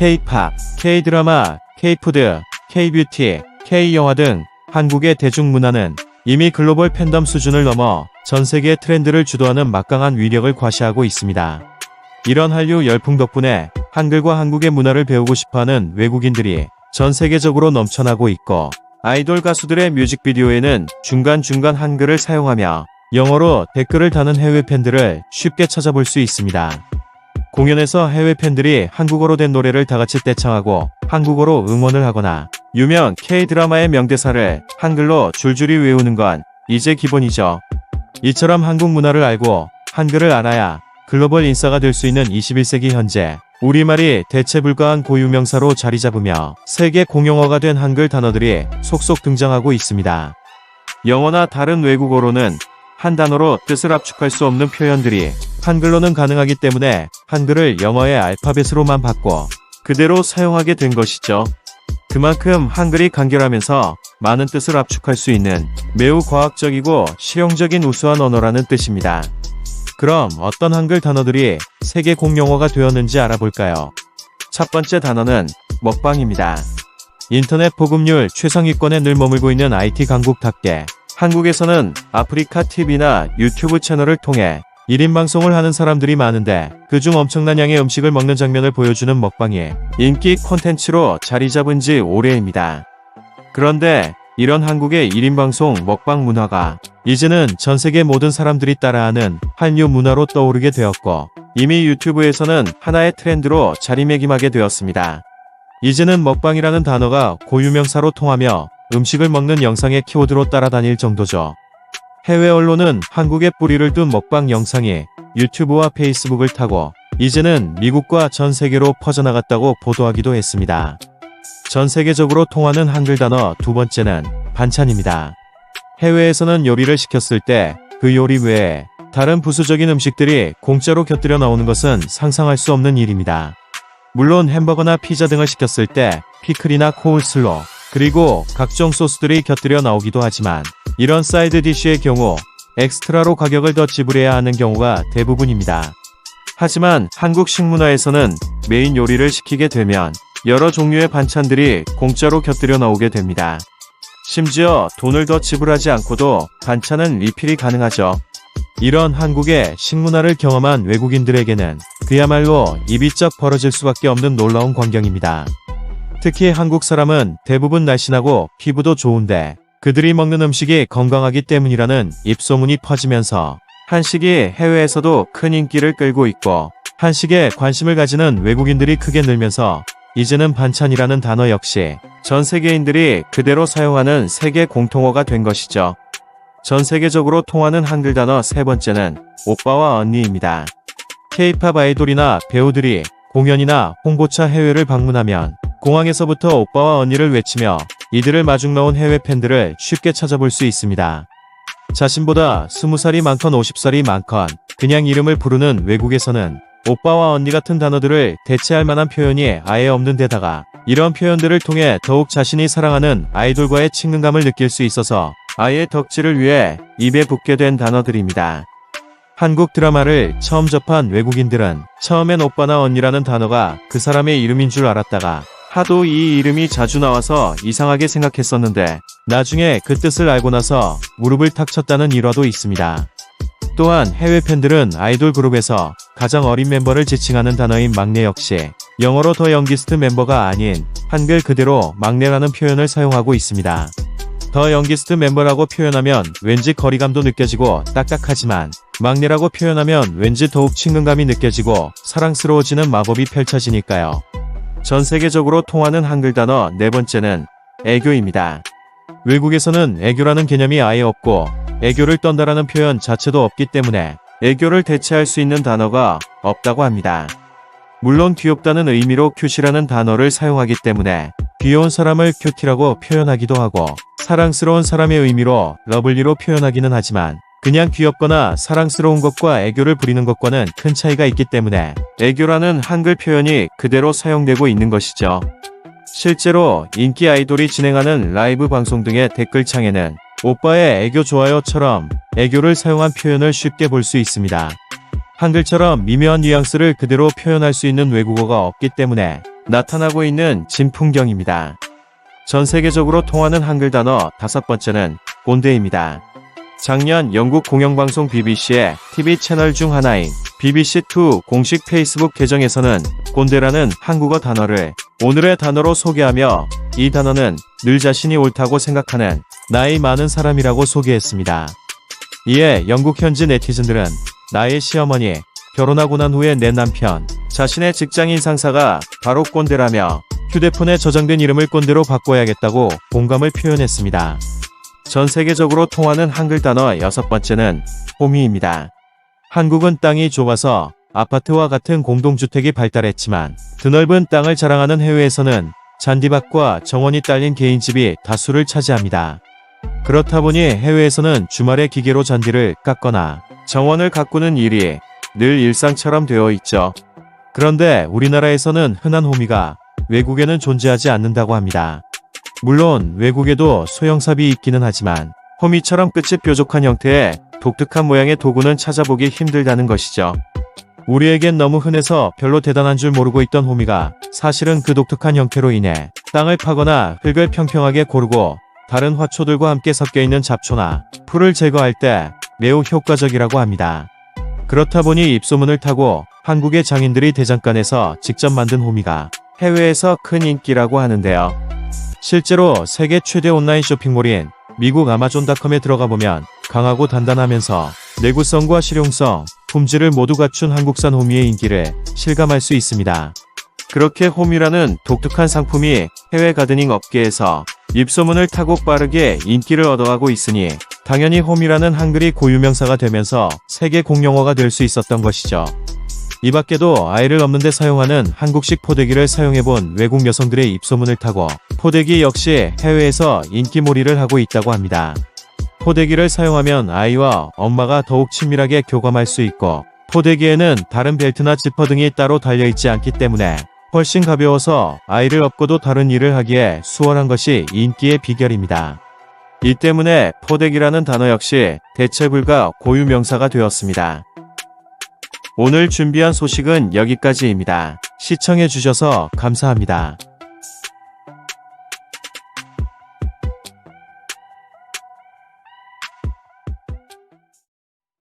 K-팝, K-드라마, K-푸드, K-뷰티, K-영화 등 한국의 대중문화는 이미 글로벌 팬덤 수준을 넘어 전 세계 트렌드를 주도하는 막강한 위력을 과시하고 있습니다. 이런 한류 열풍 덕분에 한글과 한국의 문화를 배우고 싶어하는 외국인들이 전 세계적으로 넘쳐나고 있고 아이돌 가수들의 뮤직비디오에는 중간중간 한글을 사용하며 영어로 댓글을 다는 해외 팬들을 쉽게 찾아볼 수 있습니다. 공연에서 해외 팬들이 한국어로 된 노래를 다같이 떼창하고 한국어로 응원을 하거나 유명 K-드라마의 명대사를 한글로 줄줄이 외우는 건 이제 기본이죠. 이처럼 한국 문화를 알고 한글을 알아야 글로벌 인싸가 될 수 있는 21세기 현재 우리말이 대체 불가한 고유명사로 자리 잡으며 세계 공용어가 된 한글 단어들이 속속 등장하고 있습니다. 영어나 다른 외국어로는 한 단어로 뜻을 압축할 수 없는 표현들이 한글로는 가능하기 때문에 한글을 영어의 알파벳으로만 바꿔 그대로 사용하게 된 것이죠. 그만큼 한글이 간결하면서 많은 뜻을 압축할 수 있는 매우 과학적이고 실용적인 우수한 언어라는 뜻입니다. 그럼 어떤 한글 단어들이 세계 공용어가 되었는지 알아볼까요? 첫 번째 단어는 먹방입니다. 인터넷 보급률 최상위권에 늘 머물고 있는 IT 강국답게 한국에서는 아프리카 TV나 유튜브 채널을 통해 1인 방송을 하는 사람들이 많은데 그중 엄청난 양의 음식을 먹는 장면을 보여주는 먹방이 인기 콘텐츠로 자리 잡은 지 오래입니다. 그런데 이런 한국의 1인 방송 먹방 문화가 이제는 전 세계 모든 사람들이 따라하는 한류 문화로 떠오르게 되었고 이미 유튜브에서는 하나의 트렌드로 자리매김하게 되었습니다. 이제는 먹방이라는 단어가 고유명사로 통하며 음식을 먹는 영상의 키워드로 따라다닐 정도죠. 해외 언론은 한국의 뿌리를 둔 먹방 영상이 유튜브와 페이스북을 타고 이제는 미국과 전 세계로 퍼져나갔다고 보도하기도 했습니다. 전 세계적으로 통하는 한글 단어 두 번째는 반찬입니다. 해외에서는 요리를 시켰을 때 그 요리 외에 다른 부수적인 음식들이 공짜로 곁들여 나오는 것은 상상할 수 없는 일입니다. 물론 햄버거나 피자 등을 시켰을 때 피클이나 코울슬로 그리고 각종 소스들이 곁들여 나오기도 하지만 이런 사이드 디쉬의 경우 엑스트라로 가격을 더 지불해야 하는 경우가 대부분입니다. 하지만 한국 식문화에서는 메인 요리를 시키게 되면 여러 종류의 반찬들이 공짜로 곁들여 나오게 됩니다. 심지어 돈을 더 지불하지 않고도 반찬은 리필이 가능하죠. 이런 한국의 식문화를 경험한 외국인들에게는 그야말로 입이 쩍 벌어질 수밖에 없는 놀라운 광경입니다. 특히 한국 사람은 대부분 날씬하고 피부도 좋은데 그들이 먹는 음식이 건강하기 때문이라는 입소문이 퍼지면서 한식이 해외에서도 큰 인기를 끌고 있고 한식에 관심을 가지는 외국인들이 크게 늘면서 이제는 반찬이라는 단어 역시 전 세계인들이 그대로 사용하는 세계 공통어가 된 것이죠. 전 세계적으로 통하는 한글 단어 세 번째는 오빠와 언니입니다. K-팝 아이돌이나 배우들이 공연이나 홍보차 해외를 방문하면 공항에서부터 오빠와 언니를 외치며 이들을 마중 나온 해외 팬들을 쉽게 찾아볼 수 있습니다. 자신보다 20살이 많건 50살이 많건 그냥 이름을 부르는 외국에서는 오빠와 언니 같은 단어들을 대체할 만한 표현이 아예 없는 데다가 이런 표현들을 통해 더욱 자신이 사랑하는 아이돌과의 친근감을 느낄 수 있어서 아예 덕질을 위해 입에 붙게 된 단어들입니다. 한국 드라마를 처음 접한 외국인들은 처음엔 오빠나 언니라는 단어가 그 사람의 이름인 줄 알았다가 하도 이 이름이 자주 나와서 이상하게 생각했었는데 나중에 그 뜻을 알고 나서 무릎을 탁 쳤다는 일화도 있습니다. 또한 해외 팬들은 아이돌 그룹에서 가장 어린 멤버를 지칭하는 단어인 막내 역시 영어로 더 영기스트 멤버가 아닌 한글 그대로 막내라는 표현을 사용하고 있습니다. 더 영기스트 멤버라고 표현하면 왠지 거리감도 느껴지고 딱딱하지만 막내라고 표현하면 왠지 더욱 친근감이 느껴지고 사랑스러워지는 마법이 펼쳐지니까요. 전 세계적으로 통하는 한글 단어 네 번째는 애교입니다. 외국에서는 애교라는 개념이 아예 없고 애교를 떤다라는 표현 자체도 없기 때문에 애교를 대체할 수 있는 단어가 없다고 합니다. 물론 귀엽다는 의미로 큐시라는 단어를 사용하기 때문에 귀여운 사람을 큐티라고 표현하기도 하고 사랑스러운 사람의 의미로 러블리로 표현하기는 하지만 그냥 귀엽거나 사랑스러운 것과 애교를 부리는 것과는 큰 차이가 있기 때문에 애교라는 한글 표현이 그대로 사용되고 있는 것이죠. 실제로 인기 아이돌이 진행하는 라이브 방송 등의 댓글창에는 오빠의 애교 좋아요처럼 애교를 사용한 표현을 쉽게 볼 수 있습니다. 한글처럼 미묘한 뉘앙스를 그대로 표현할 수 있는 외국어가 없기 때문에 나타나고 있는 진풍경입니다. 전 세계적으로 통하는 한글 단어 다섯 번째는 꼰대입니다. 작년 영국 공영방송 BBC의 TV 채널 중 하나인 BBC2 공식 페이스북 계정에서는 꼰대라는 한국어 단어를 오늘의 단어로 소개하며 이 단어는 늘 자신이 옳다고 생각하는 나이 많은 사람이라고 소개했습니다. 이에 영국 현지 네티즌들은 나의 시어머니, 결혼하고 난 후에 내 남편, 자신의 직장인 상사가 바로 꼰대라며 휴대폰에 저장된 이름을 꼰대로 바꿔야겠다고 공감을 표현했습니다. 전 세계적으로 통하는 한글 단어 여섯 번째는 호미입니다. 한국은 땅이 좁아서 아파트와 같은 공동주택이 발달했지만 드넓은 땅을 자랑하는 해외에서는 잔디밭과 정원이 딸린 개인집이 다수를 차지합니다. 그렇다 보니 해외에서는 주말에 기계로 잔디를 깎거나 정원을 가꾸는 일이 늘 일상처럼 되어 있죠. 그런데 우리나라에서는 흔한 호미가 외국에는 존재하지 않는다고 합니다. 물론 외국에도 소형삽이 있기는 하지만 호미처럼 끝이 뾰족한 형태의 독특한 모양의 도구는 찾아보기 힘들다는 것이죠. 우리에겐 너무 흔해서 별로 대단한 줄 모르고 있던 호미가 사실은 그 독특한 형태로 인해 땅을 파거나 흙을 평평하게 고르고 다른 화초들과 함께 섞여 있는 잡초나 풀을 제거할 때 매우 효과적이라고 합니다. 그렇다 보니 입소문을 타고 한국의 장인들이 대장간에서 직접 만든 호미가 해외에서 큰 인기라고 하는데요. 실제로 세계 최대 온라인 쇼핑몰인 미국 아마존닷컴에 들어가 보면 강하고 단단하면서 내구성과 실용성, 품질을 모두 갖춘 한국산 호미의 인기를 실감할 수 있습니다. 그렇게 호미라는 독특한 상품이 해외 가드닝 업계에서 입소문을 타고 빠르게 인기를 얻어가고 있으니 당연히 홈이라는 한글이 고유명사가 되면서 세계 공용어가 될 수 있었던 것이죠. 이 밖에도 아이를 없는데 사용하는 한국식 포대기를 사용해본 외국 여성들의 입소문을 타고 포대기 역시 해외에서 인기몰이를 하고 있다고 합니다. 포대기를 사용하면 아이와 엄마가 더욱 친밀하게 교감할 수 있고 포대기에는 다른 벨트나 지퍼 등이 따로 달려있지 않기 때문에 훨씬 가벼워서 아이를 업고도 다른 일을 하기에 수월한 것이 인기의 비결입니다. 이 때문에 포대기라는 단어 역시 대체 불가 고유 명사가 되었습니다. 오늘 준비한 소식은 여기까지입니다. 시청해주셔서 감사합니다.